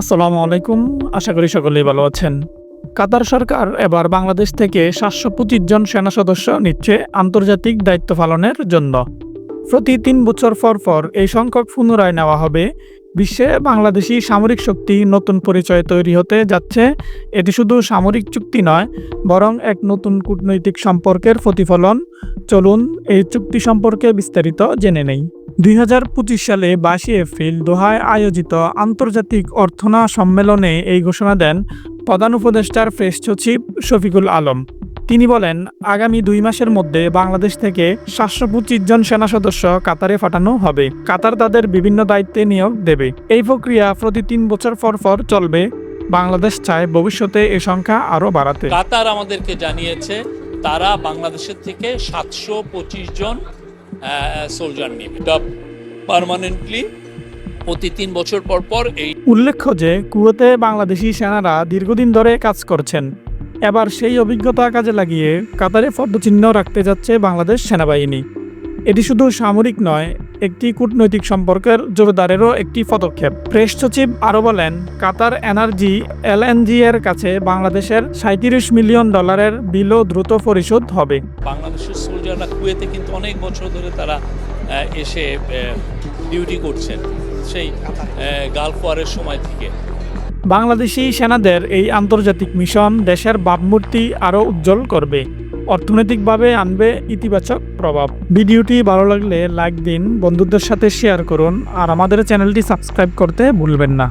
আসসালামু আলাইকুম। আশা করি সকলেই ভালো আছেন। কাতার সরকার এবার বাংলাদেশ থেকে সাতশো পঁচিশ জন সেনা সদস্য নিচ্ছে আন্তর্জাতিক দায়িত্ব পালনের জন্য। প্রতি তিন বছর পর পর এই সংখ্যক পুনরায় নেওয়া হবে। বিশ্বে বাংলাদেশি সামরিক শক্তি নতুন পরিচয় তৈরি হতে যাচ্ছে। এটি শুধু সামরিক চুক্তি নয়, বরং এক নতুন কূটনৈতিক সম্পর্কের প্রতিফলন। চলুন এই চুক্তি সম্পর্কে বিস্তারিত জেনে নেই। দুই হাজার পঁচিশ সালে বাইশে এপ্রিল দোহায় আয়োজিত আন্তর্জাতিক অর্থনা সম্মেলনে এই ঘোষণা দেন প্রধান উপদেষ্টার প্রেস সচিব শফিকুল আলম। তিনি বলেন, আগামী দুই মাসের মধ্যে বাংলাদেশ থেকে সাতশো পঁচিশ জন সেনা সদস্য কাতারে পাঠানো হবে। কাতার তাদের বিভিন্ন দায়িত্বে নিয়োগ দেবে। এই প্রক্রিয়া প্রতি তিন বছর পর পর চলবে। বাংলাদেশ চায় ভবিষ্যতে এ সংখ্যা আরও বাড়াতে। কাতার আমাদেরকে জানিয়েছে, তারা বাংলাদেশের থেকে সাতশো পঁচিশ জন সোলজার পারমানেন্টলি প্রতি তিন বছর পর পর এই উল্লেখ্য যে কুয়েতে বাংলাদেশি সেনারা দীর্ঘদিন ধরে কাজ করছেন। এবার সেই অভিজ্ঞতা কাজে লাগিয়ে কাতারে পদ্মচিহ্ন রাখতে যাচ্ছে বাংলাদেশ সেনাবাহিনী। এটি শুধু সামরিক নয় একটি কূটনৈতিক সম্পর্কের জোরদারেরও একটি পদক্ষেপ। প্রেস সচিব আরও বলেন কাতার এনার্জি এলএনজি এর কাছে বাংলাদেশের সাঁত্রিশ মিলিয়ন ডলারের বিলও দ্রুত পরিশোধ হবে। বাংলাদেশের সোলজাররা কুয়েতে কিন্তু অনেক বছর ধরে তারা এসে ডিউটি করছেন সেই গালফ ওয়ারের সময় থেকে। বাংলাদেশি সেনাদের এই আন্তর্জাতিক মিশন দেশের ভাবমূর্তি আরও উজ্জ্বল করবে, অর্থনৈতিকভাবে আনবে ইতিবাচক প্রভাব। ভিডিওটি ভালো লাগলে লাইক দিন, বন্ধুদের সাথে শেয়ার করুন, আর আমাদের চ্যানেলটি সাবস্ক্রাইব করতে ভুলবেন না।